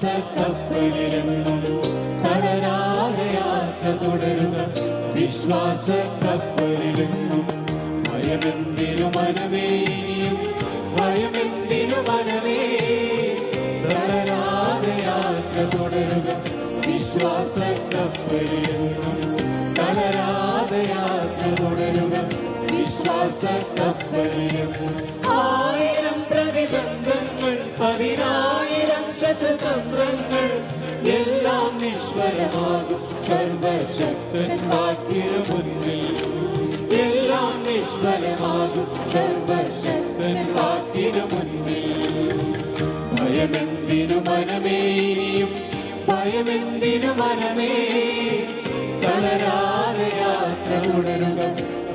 വിശ്വാസ കപ്പലിലെന്നും തളരാതെ യാത്ര തുടരുക. വിശ്വാസക്കപ്പലിലെന്നും ഭയമെന്തിനു മനമേ ഇനിയും? ഭയമെന്തിനു മനമേ? തളരാതെ യാത്ര തുടരുക. വിശ്വാസക്കപ്പലിലെന്നും തളരാതെ യാത്ര തുടരുക. വിശ്വാസ സർവശക്തൻ വാക്കിനു മുന്നിൽ എല്ലാം നിഷ്ഫലമാകും സർവശക്തൻ വാക്കിനു മുന്നിൽ ഭയമെന്തിനു മനമേ ഇനിയും മനമേ തളരാതെ യാത്ര തുടരുക.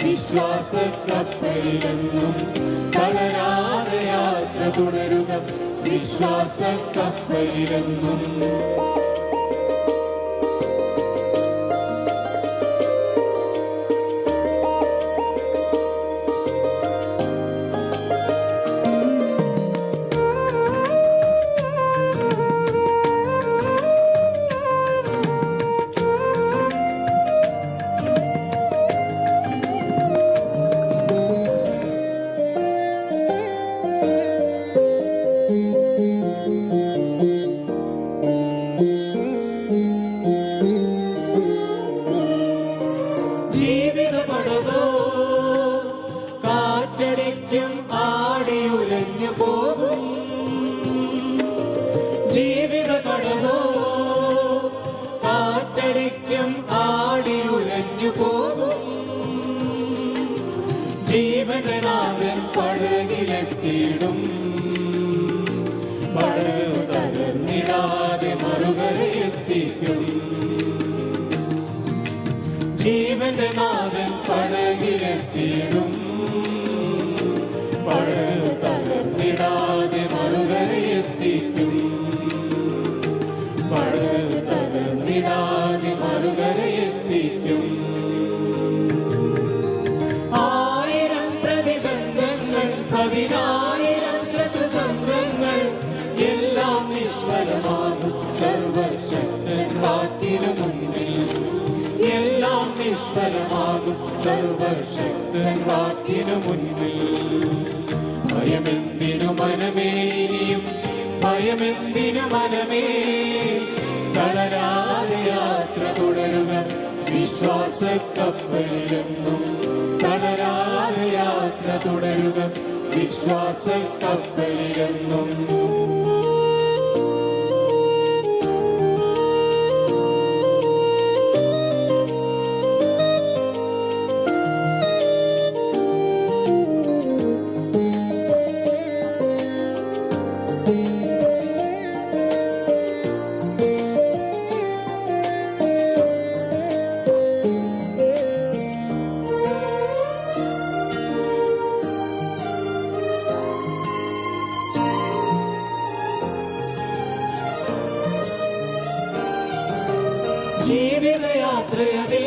വിശ്വാസ കപ്പലിലെന്നും തളരാതെ യാത്ര തുടരുക. വിശ്വാസ നിഷ്ഫലമാകും സർവശക്തൻ വാക്കിനു മുന്നിൽ എല്ലാം നിഷ്ഫലമാകും സർവശക്തൻ വാക്കിനു മുന്നിൽ ഭയമെന്തിനു മനമേ ഇനിയും ഭയമെന്തിനു മനമേ തളരാതെ യാത്ര തുടരുക വിശ്വാസക്കപ്പലിലെന്നും തളരാതെ യാത്ര തുടരുക വിശ്വാസ ജീവിതയാത്രയതിൽ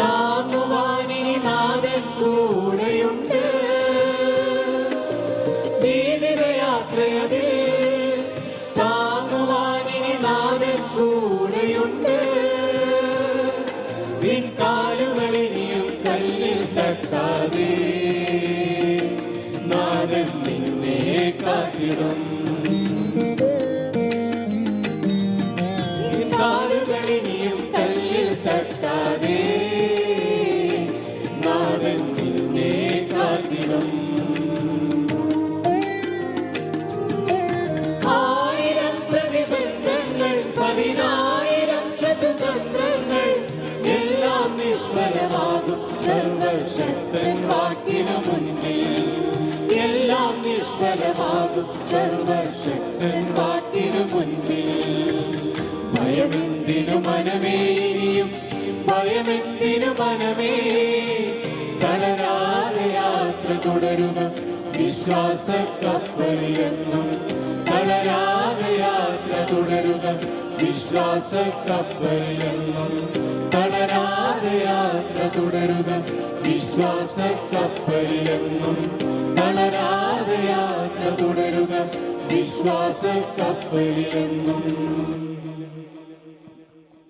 താങ്ങുവാനിനി നാഥൻ കൂടെയുണ്ട്. ജീവിതയാത്രയതിൽ സർവശക്തൻ വാക്കിനു മുന്നിൽ എല്ലാം നിഷ്ഫലമാകും സർവശക്തൻ വാക്കിനു മുന്നിൽ ഭയമെന്തിനു മനമേ ഇനിയും ഭയമെന്തിനു മനമേ തളരാതെ യാത്ര തുടരുക വിശ്വാസ കപ്പലിലെന്നും തളരാതെ യാത്ര തുടരുക വിശ്വാസ കപ്പലിലെന്നും തളരാതെ യാത്ര തുടരുക വിശ്വാസ കപ്പലിലെന്നും തളരാതെ യാത്ര തുടരുക. വിശ്വാസ കപ്പലിലെന്നും